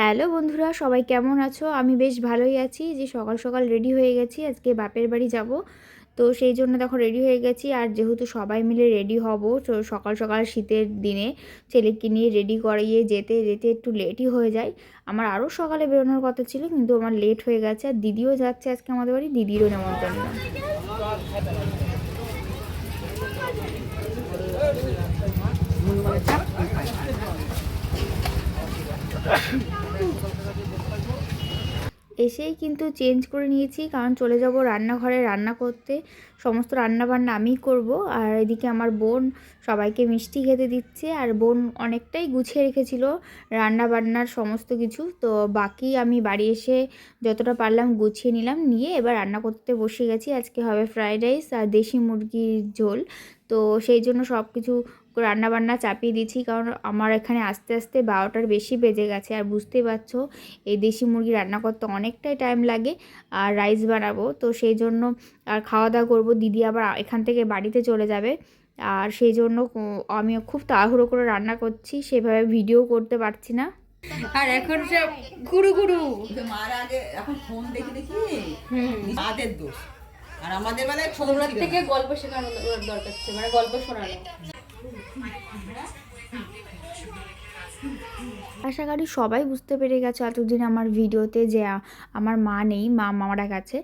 Hello বন্ধুরা, সবাই কেমন আছো? আমি বেশ ভালোই আছি। যে সকাল সকাল রেডি হয়ে গেছি, আজকে বাপের বাড়ি যাব। তো সেই জন্য দেখো রেডি হয়ে গেছি, আর যেহেতু সবাই মিলে রেডি হব সকাল সকাল শীতের দিনে ছেলেকে নিয়ে রেডি করিয়ে যেতে যেতে একটু লেটই হয়ে যায়। আমার আরও সকালে বেরোনোর কথা ছিল, কিন্তু আমার লেট হয়ে গেছে, আর দিদিও যাচ্ছে আজকে আমাদের বাড়ি, দিদিরও নেমন্তন্ন। এসেই কিন্তু চেঞ্জ করে নিয়েছি। কারণ চলে যাব রান্নাঘরে রান্না করতে। সমস্ত রান্না বান্না আমিই করব। আর এদিকে আমার বোন সবাইকে মিষ্টি খেতে দিচ্ছে। আর বোন অনেকটাই গুছিয়ে রেখেছিল রান্না বান্নার সমস্ত কিছু। তো বাকি আমি বাড়ি এসে যতটা পারলাম গুছিয়ে নিলাম। নিয়ে এবার রান্না করতে বসে গেছি। আজকে হবে ফ্রায়েড রাইস আর দেশি মুরগির ঝোল। তো সেই জন্য সব কিছু রান্না বান্না চাপিয়ে দিচ্ছি কারণ আমার এখানে আস্তে আস্তে বারোটার বেশি বেজে গেছে। আর বুঝতেই পারছ এই দেশি মুরগি রান্না করতে অনেকটাই টাইম লাগে আর রাইস বানাবো। তো সেই জন্য আর খাওয়া দাওয়া করব। দিদি আবার এখান থেকে বাড়িতে চলে যাবে। আর সেই জন্য আমি খুব তাড়াহুড়ো করে রান্না করছি। সেভাবে ভিডিও করতে পারছি না। আর এখন সব গুরু গুরু মার আগে এখন ফোন দেখে দেখি? দোষ। আর আমাদের বেলায় ফোন থেকে গল্প শেখানো দরকার ছিল মানে গল্প শোনানো। আশা করি সবাই বুঝতে পেরে গেছে এতদিন আমার ভিডিওতে যে আমার মা নেই মা মামারা গেছে।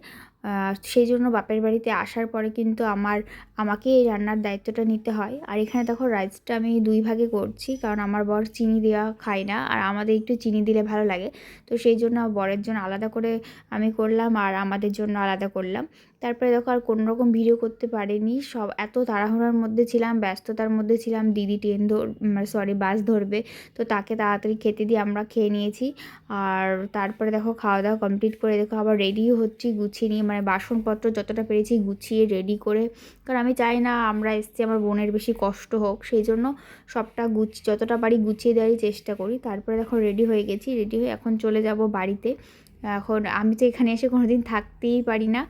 সেই জন্য বাপের বাড়িতে আসার পরে কিন্তু আমার আমাকে এই রান্নার দায়িত্বটা নিতে হয়। আর এখানে দেখো রাইসটা আমি দুই ভাগে করছি, কারণ আমার বর চিনি দেওয়া খায় না, আর আমাদের একটু চিনি দিলে ভালো লাগে। তো সেই জন্য বরের জন্য আলাদা করে আমি করলাম আর আমাদের জন্য আলাদা করলাম। তারপরে দেখো আর কোনো রকম ভিডিও করতে পারিনি, সব এত তাড়াহুড়োর মধ্যে ছিলাম, ব্যস্ততার মধ্যে ছিলাম, দিদি ট্রেন ধর সরি বাস ধরবে, তো তাকে তাড়াতাড়ি খেতে দিয়ে আমরা খেয়ে নিয়েছি। আর তারপরে দেখো খাওয়া দাওয়া কমপ্লিট করে দেখো আবার রেডিও হচ্ছি গুছিয়ে নিয়ে মানে বাসনপত্র যতটা পেরেছি গুছিয়ে রেডি করে। কারণ আমি চাই না আমরা এসছি, আমার বোনের বেশি কষ্ট হোক সেই জন্য সবটা গুছ, যতটা পারি গুছিয়ে দেওয়ারই চেষ্টা করি। তারপরে দেখো রেডি হয়ে গেছি রেডি হয়ে এখন চলে যাব বাড়িতে। এখন আমি তো এখানে এসে কোনো দিন থাকতেই পারি না।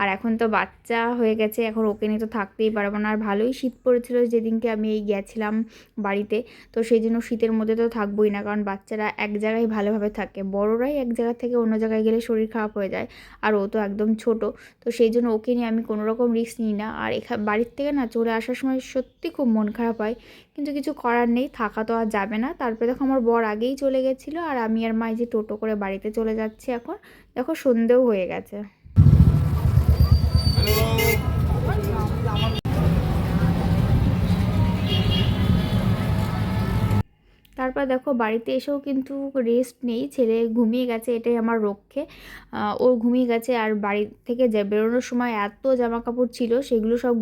আর এখন তো বাচ্চা হয়ে গেছে, এখন ওকে নিয়ে তো থাকতেই পারব না। আর ভালোই শীত পড়েছিল যেদিনকে আমি এই গেছিলাম বাড়িতে, তো সেই জন্য শীতের মধ্যে তো থাকবোই না। কারণ বাচ্চারা এক জায়গায় ভালোভাবে থাকে, বড়রাই এক জায়গা থেকে অন্য জায়গায় গেলে শরীর খারাপ হয়ে যায়, আর ও তো একদম ছোট। তো সেই জন্য ওকে নিয়ে আমি কোনো রকম রিস্ক নিই না। আর এখা, বাড়ির থেকে না চলে আসার সময় সত্যি খুব মন খারাপ হয়। কিন্তু কিছু করার নেই, থাকা তো আর যাবে না। তারপরে দেখো আমার বর আগেই চলে গেছিল, আর আমি আর মা যে টোটো করে বাড়িতে চলে যাচ্ছি। এখন দেখো সন্ধেও হয়ে গেছে। তারপর দেখো বাড়িতে এসেও কিন্তু রেস্ট নেই, ছেলে ঘুমিয়ে গেছে এটাই আমার রক্ষে। ও ঘুমিয়ে গেছে আর বাড়ি থেকে যে বেরোনোর সময় এত জামা কাপড় ছিল, সেগুলো সব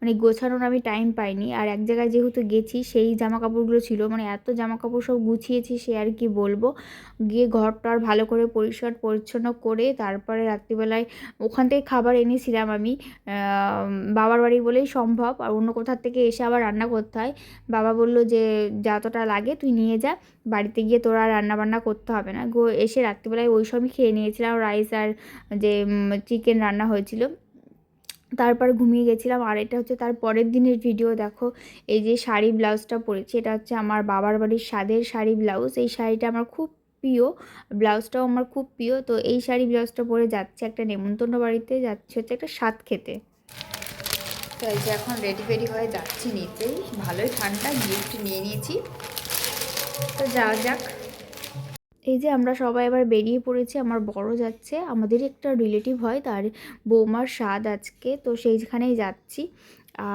মানে গোছানোর আমি টাইম পাইনি। আর এক জায়গায় যেহেতু গেছি, সেই জামা কাপড়গুলো ছিল মানে এত জামা কাপড় সব গুছিয়েছি সে আর কি বলব। গিয়ে ঘরটা আর ভালো করে পরিষ্কার পরিচ্ছন্ন করে তারপরে রাত্রিবেলায় ওখান থেকে খাবার এনেছিলাম আমি। বাবার বাড়ি বলেই সম্ভব, আর অন্য কোথার থেকে এসে আবার রান্না করতে হয়। বাবা বলল যে যতটা লাগে, তুই নিয়ে যা। বাড়িতে গিয়ে তোরা রান্না বান্না করতে হবে না। গো, এসে রাত্রিবেলায় ওই সবই খেয়ে নিয়েছিলাম রাইস আর যে চিকেন রান্না হয়েছিল। তারপর ঘুমিয়ে গেছিলাম। আর এটা হচ্ছে তার পরের দিনের ভিডিও দেখো। এই যে শাড়ি ব্লাউজটা পরেছি, এটা হচ্ছে আমার বাবার বাড়ির স্বাদের শাড়ি ব্লাউজ এই শাড়িটা আমার খুব প্রিয় ব্লাউজটাও আমার খুব প্রিয়। তো এই শাড়ি ব্লাউজটা পরে যাচ্ছে একটা নেমন্তন্ন বাড়িতে, যাচ্ছে হচ্ছে একটা স্বাদ খেতে। তো এই যে এখন রেডি ফেডি হয়ে যাচ্ছি নিতে। ভালোই ঠান্ডা গিফট নিয়ে নিয়েছি। তো যাওয়া যাক। এই যে আমরা সবাই এবার বেরিয়ে পড়েছি আমার বড় যাচ্ছে। আমাদের একটা রিলেটিভ হয় তার বৌমার স্বাদ আজকে তো সেইখানেই যাচ্ছি।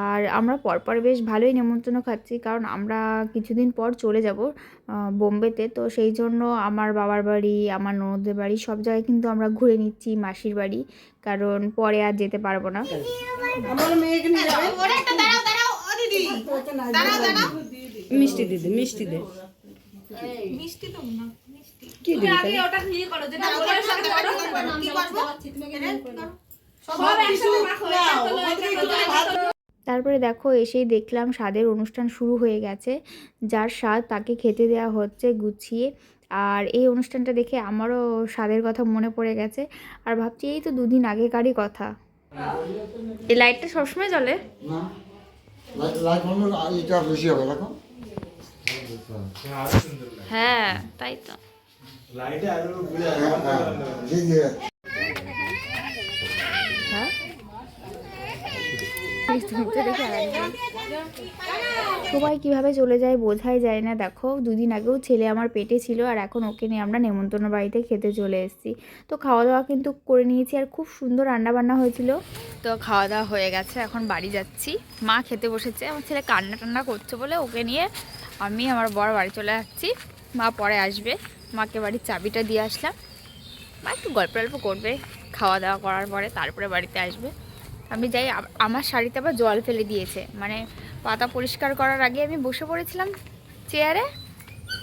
আর আমরা পরপর বেশ ভালোই নেমন্তন্ন খাচ্ছি কারণ আমরা কিছুদিন পর চলে যাব বোম্বেতে। তো সেই জন্য আমার বাবার বাড়ি আমার ননদের বাড়ি সব জায়গায় কিন্তু আমরা ঘুরে নিচ্ছি মাসির বাড়ি কারণ পরে আর যেতে পারব না। আমার মেয়েকে নিয়ে যাবে? মিষ্টি মিষ্টি। কি? তারপরে দেখো এসেই দেখলাম স্বাদের অনুষ্ঠান শুরু হয়ে গেছে যার স্বাদ তাকে খেতে দেওয়া হচ্ছে গুছিয়ে। আর এই অনুষ্ঠানটা দেখে আমারও স্বাদের কথা মনে পড়ে গেছে আর ভাবছি এই তো দুদিন আগেকারই কথা। এই লাইটটা সবসময় জ্বলে? না লাইট লাইট এটা বেশি হবে দেখো। হ্যাঁ তাই তো। সবাই কীভাবে চলে যায় বোঝাই যায় না। দেখো দুদিন আগেও ছেলে আমার পেটে ছিল আর এখন ওকে নিয়ে আমরা নেমন্তন্ন বাড়িতে খেতে চলে এসেছি। তো খাওয়া দাওয়া কিন্তু করে নিয়েছি আর খুব সুন্দর রান্না বান্না হয়েছিল। তো খাওয়া দাওয়া হয়ে গেছে এখন বাড়ি যাচ্ছি। মা খেতে বসেছে আমার ছেলে কান্না টান্না করছে বলে ওকে নিয়ে আমি আমার বড় বাড়ি চলে যাচ্ছি মা পরে আসবে। মাকে বাড়ির চাবিটা দিয়ে আসলাম। মা একটু গল্প গল্প করবে, খাওয়া দাওয়া করার পরে তারপরে বাড়িতে আসবে। আমি যাই আমার শাড়িতে আবার জল ফেলে দিয়েছে। মানে পাতা পরিষ্কার করার আগে আমি বসে পড়েছিলাম চেয়ারে।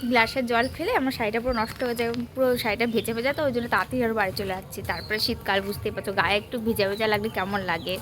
গ্লাসের জল ফেলে আমার শাড়িটা পুরো নষ্ট হয়ে যায়, পুরো শাড়িটা ভেজে ভেজা, তো ওই জন্য তাড়াতাড়ি আর বাড়ি চলে যাচ্ছি তারপরে শীতকাল, বুঝতেই পারছ, গায়ে একটু ভেজা ভেজা লাগলে কেমন লাগে?